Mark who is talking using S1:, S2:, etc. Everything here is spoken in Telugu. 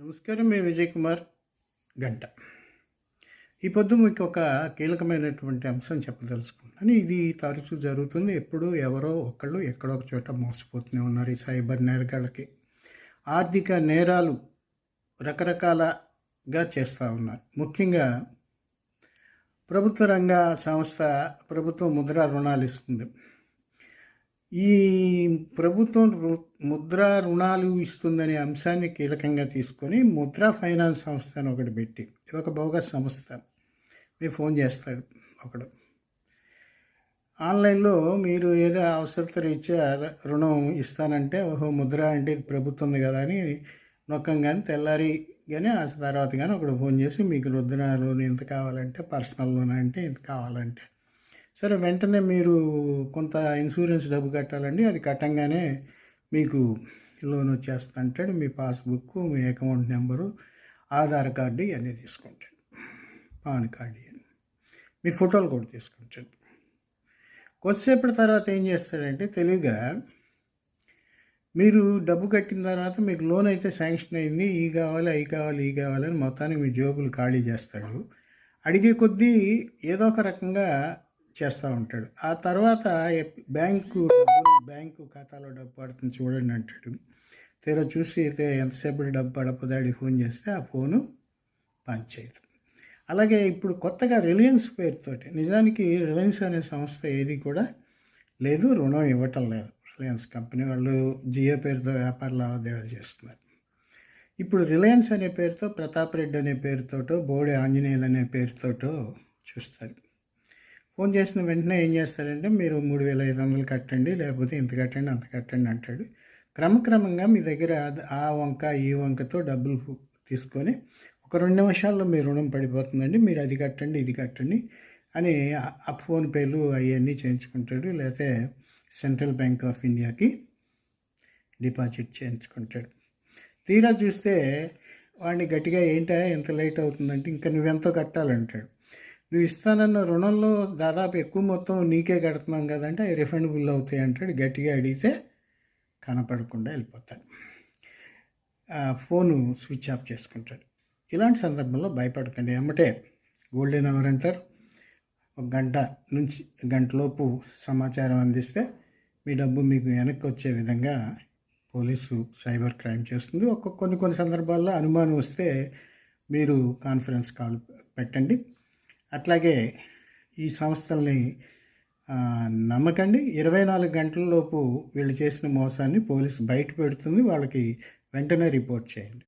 S1: నమస్కారం మేము విజయ్ కుమార్ గంట. ఈ పొద్దు మీకు ఒక కీలకమైనటువంటి అంశం చెప్పదలుచుకుంటున్నాను ఇది తరచూ జరుగుతుంది. ఎప్పుడు ఎవరో ఒకళ్ళు ఎక్కడో ఒక చోట మోసపోతూనే ఉన్నారు ఈ సైబర్ నేరగాళ్ళకి. ఆర్థిక నేరాలు రకరకాలగా చేస్తూ ఉన్నారు. ముఖ్యంగా ప్రభుత్వ రంగ సంస్థ ప్రభుత్వం ముద్ర రుణాలు ఇస్తుంది. ఈ ప్రభుత్వం రు- ముద్రా రుణాలు ఇస్తుందనే అంశాన్ని కీలకంగా తీసుకొని ముద్రా ఫైనాన్స్ సంస్థ అని ఒకటి పెట్టి ఇది ఒక బోగస్ సంస్థ. మీరు ఫోన్ చేస్తాడు ఒకడు. ఆన్లైన్లో మీరు ఏదో అవసరత రీత్యా రుణం ఇస్తానంటే ఓహో ముద్ర అంటే ఇది ప్రభుత్వం ఉంది కదా అని నొక్కం కానీ తెల్లారి కానీ ఆ తర్వాత కానీ ఒకడు ఫోన్ చేసి మీకు రుద్ర లోన్ ఎంత కావాలంటే పర్సనల్ లోన్ అంటే ఎంత కావాలంటే సరే వెంటనే మీరు కొంత ఇన్సూరెన్స్ డబ్బు కట్టాలండి. అది కట్టంగానే మీకు లోన్ వచ్చేస్తా అంటాడు. మీ పాస్బుక్ మీ అకౌంట్ నెంబరు ఆధార్ కార్డు ఇవన్నీ తీసుకుంటాడు. పాన్ కార్డు ఇవన్నీ. మీ ఫోటోలు కూడా తీసుకుంటాడు. కొద్దిసేపటి తర్వాత ఏం చేస్తాడంటే తెలివిగా మీరు డబ్బు కట్టిన తర్వాత మీకు లోన్ అయితే శాంక్షన్ అయింది. ఈ కావాలి అవి కావాలి ఈ కావాలని మొత్తానికి మీ జోబులు ఖాళీ చేస్తాడు. అడిగే కొద్దీ ఏదో ఒక రకంగా చేస్తూ ఉంటాడు. ఆ తర్వాత బ్యాంకు డబ్బులు బ్యాంకు ఖాతాలో డబ్బు పడుతుంది చూడండి అంటాడు. తీరా చూసి అయితే ఎంతసేపు డబ్బు పడపదాడి ఫోన్ చేస్తే ఆ ఫోను పనిచేయదు అలాగే ఇప్పుడు కొత్తగా రిలయన్స్ పేరుతోటి నిజానికి రిలయన్స్ అనే సంస్థ ఏది కూడా లేదు రుణం ఇవ్వటం లేదు. రిలయన్స్ కంపెనీ వాళ్ళు జియో పేరుతో వ్యాపార లావాదేవీలు చేస్తున్నారు. ఇప్పుడు రిలయన్స్ అనే పేరుతో ప్రతాప్ రెడ్డి అనే పేరుతోటో బోడి ఆంజనేయులు అనే పేరుతోటో చూస్తారు. ఫోన్ చేసిన వెంటనే ఏం చేస్తారంటే మీరు మూడు వేల ఐదు వందలు కట్టండి లేకపోతే ఇంత కట్టండి అంత కట్టండి అంటాడు. క్రమక్రమంగా మీ దగ్గర ఆ వంక ఈ వంకతో డబ్బులు తీసుకొని ఒక రెండు నిమిషాల్లో మీ రుణం పడిపోతుందండి. మీరు అది కట్టండి ఇది కట్టండి అని ఆ- ఫోన్పేలు ఫోన్ అవన్నీ చేయించుకుంటాడు. లేకపోతే సెంట్రల్ బ్యాంక్ ఆఫ్ ఇండియాకి డిపాజిట్ చేయించుకుంటాడు. తీరా చూస్తే వాడిని గట్టిగా ఏంటా ఎంత లేట్ అవుతుందంటే ఇంకా నువ్వెంతో కట్టాలంటాడు. నువ్వు ఇస్తానన్న రుణంలో దాదాపు ఎక్కువ మొత్తం నీకే కడుతున్నాం కదంటే అవి రిఫండబుల్ అవుతాయి అంటాడు. గట్టిగా అడిగితే కనపడకుండా వెళ్ళిపోతాడు. ఆ ఫోను స్విచ్ ఆఫ్ చేసుకుంటాడు. ఇలాంటి సందర్భంలో భయపడకండి. ఎమ్మటే గోల్డెన్ అవర్ అంటారు. ఒక గంట నుంచి గంటలోపు సమాచారం అందిస్తే మీ డబ్బు మీకు వెనక్కి వచ్చే విధంగా పోలీసు సైబర్ క్రైమ్ చేస్తుంది. ఒక్కొక్క కొన్ని కొన్ని సందర్భాల్లో అనుమానం వస్తే మీరు కాన్ఫరెన్స్ కాల్ పెట్టండి. అట్లాగే ఈ సంస్థల్ని నమ్మకండి. ఇరవై నాలుగు గంటలలోపు వీళ్ళు చేసిన మోసాన్ని పోలీసు బయట పెడుతుంది. వాళ్ళకి వెంటనే రిపోర్ట్ చేయండి.